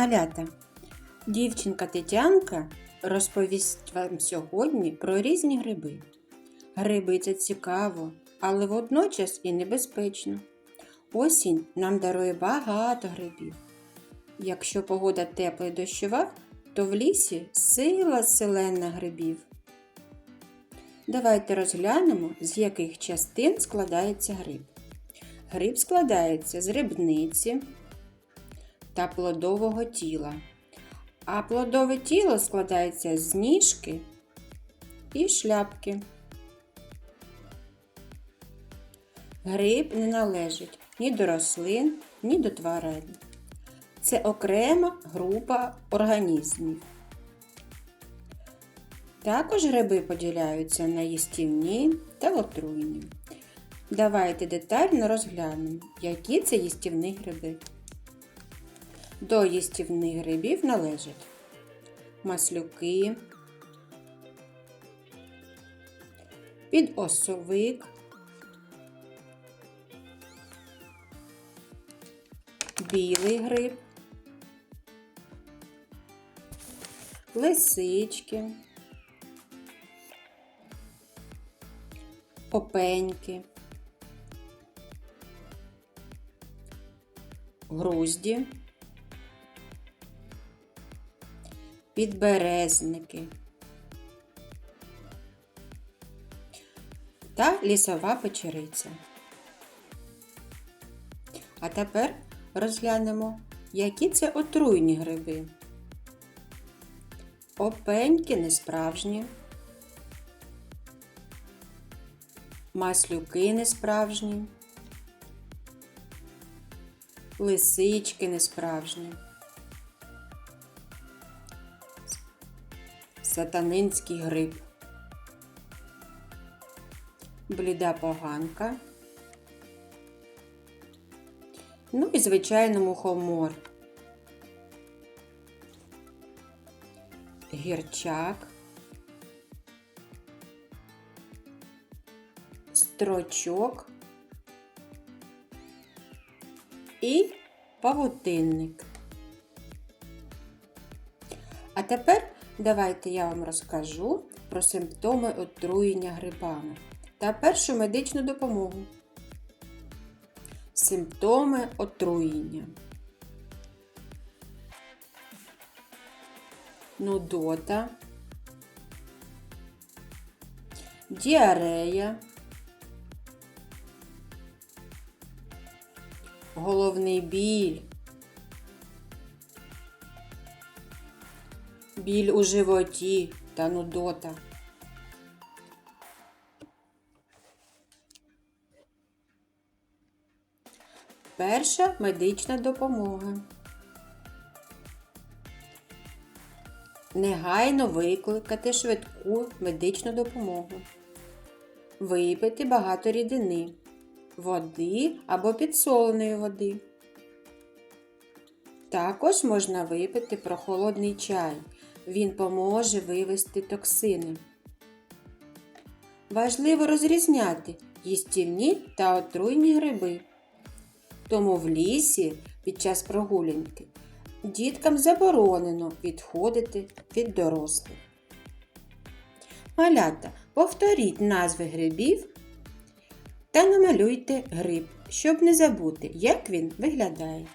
Малята, дівчинка Тетянка розповість вам сьогодні про різні гриби. Гриби це цікаво, але водночас і небезпечно. Осінь нам дарує багато грибів. Якщо погода тепла і дощова, то в лісі сила селена грибів. Давайте розглянемо, з яких частин складається гриб. Гриб складається з грибниці та плодового тіла. А плодове тіло складається з ніжки і шляпки. Гриб не належить ні до рослин, ні до тварин. Це окрема група організмів. Також гриби поділяються на їстівні та отруйні. Давайте детально розглянемо, які це їстівні гриби. До їстівних грибів належать маслюки, підосовик, білий гриб, лисички, опеньки, грузді, підберезники та лісова печериця. А тепер розглянемо, які це отруйні гриби. Опеньки несправжні, маслюки несправжні, лисички несправжні, сатанинський гриб, бліда поганка, ну і звичайно мухомор. гірчак, строчок і павутинник. А тепер давайте я вам розкажу про симптоми отруєння грибами та першу медичну допомогу. Симптоми отруєння. нудота, діарея, головний біль, біль у животі та нудота. Перша медична допомога. Негайно викликати швидку медичну допомогу. Випити багато рідини, води або підсоленої води. Також можна випити прохолодний чай. Він поможе вивести токсини. Важливо розрізняти їстівні та отруйні гриби. Тому в лісі під час прогулянки діткам заборонено відходити від дорослих. Малята, повторіть назви грибів та намалюйте гриб, щоб не забути, як він виглядає.